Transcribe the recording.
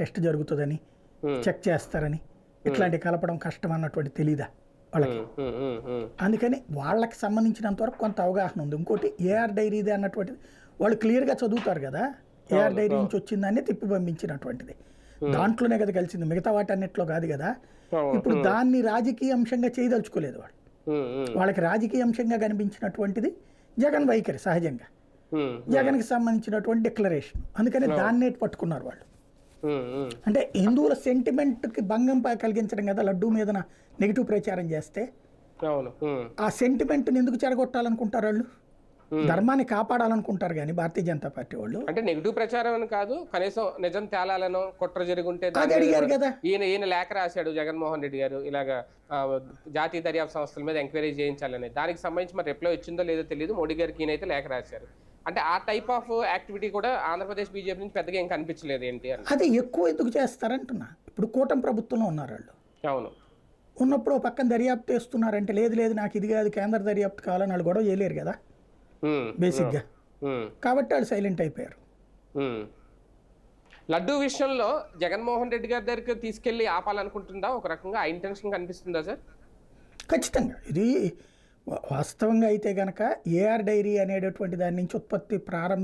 Test జరుగుతుందని. Check చేస్తారని ఇట్లాంటి కలపడం కష్టం అన్నటువంటి తెలీదా వాళ్ళకి. అందుకని వాళ్ళకి సంబంధించినంత వరకు కొంత అవగాహన ఉంది. ఇంకోటి ఏఆర్ డైరీది అన్నటువంటిది వాళ్ళు క్లియర్గా చదువుతారు కదా? ఏఆర్ డైరీ నుంచి వచ్చిందాన్ని తిప్పి పంపించినటువంటిది. దాంట్లోనే కదా కలిసింది మిగతా వాటి అన్నిట్లో కాదు? కదా. ఇప్పుడు దాన్ని రాజకీయ అంశంగా చేయదలుచుకోలేదు వాళ్ళు. వాళ్ళకి రాజకీయ అంశంగా కనిపించినటువంటిది జగన్ వైఖరి సహజంగా. జగన్కి సంబంధించినటువంటి డిక్లరేషన్. అందుకని దాన్నే పట్టుకున్నారు వాళ్ళు. అంటే హిందువుల సెంటిమెంట్కి భంగం కలిగించడం కదా లడ్డూ మీదన నెగిటివ్ ప్రచారం చేస్తే? ఆ సెంటిమెంట్ని ఎందుకు చెడగొట్టాలనుకుంటారు వాళ్ళు? ధర్మాన్ని కాపాడాలనుకుంటారు కానీ భారతీయ జనతా పార్టీ వాళ్ళు. అంటే నెగిటివ్ ప్రచారం అని కాదు కనీసం నిజం తేలాలను కుట్ర జరుగుంటే అడిగారు కదా. ఈయన ఈయన లేఖ రాశాడు జగన్మోహన్ రెడ్డి గారు ఇలాగా జాతీయ దర్యాప్తు సంస్థల మీద ఎంక్వైరీ చేయించాలని. దానికి సంబంధించి మరి రిప్లై వచ్చిందో లేదో తెలియదు. మోడీ గారికి ఈయనైతే లేఖ రాశారు. అంటే ఆ టైప్ ఆఫ్ యాక్టివిటీ కూడా ఆంధ్రప్రదేశ్ బీజేపీ నుంచి పెద్దగా ఏం కనిపించలేదు ఏంటి అని అది ఎక్కువ ఎందుకు చేస్తారంటున్నా. ఇప్పుడు కూటమి ప్రభుత్వంలో ఉన్నారు వాళ్ళు. అవును. ఉన్నప్పుడు పక్కన దర్యాప్తు చేస్తున్నారంటే లేదు లేదు నాకు ఇది కాదు కేంద్ర దర్యాప్తు కావాలని వాళ్ళు గొడవ చేయలేరు కదా. బేసిక్గా కాబట్టి వాళ్ళు సైలెంట్ అయిపోయారు. లడ్డూ విషయంలో జగన్మోహన్ రెడ్డి గారి దగ్గరికి తీసుకెళ్ళి ఆపాలనుకుంటుందా? ఒక రకంగా ఆ ఇంటెన్షన్ కనిపిస్తుందా సార్ ఖచ్చితంగా. ఇది వాస్తవంగా అయితే గనక ఏఆర్ డైరీ అనేటటువంటి దాని నుంచి ఉత్పత్తి ప్రారంభి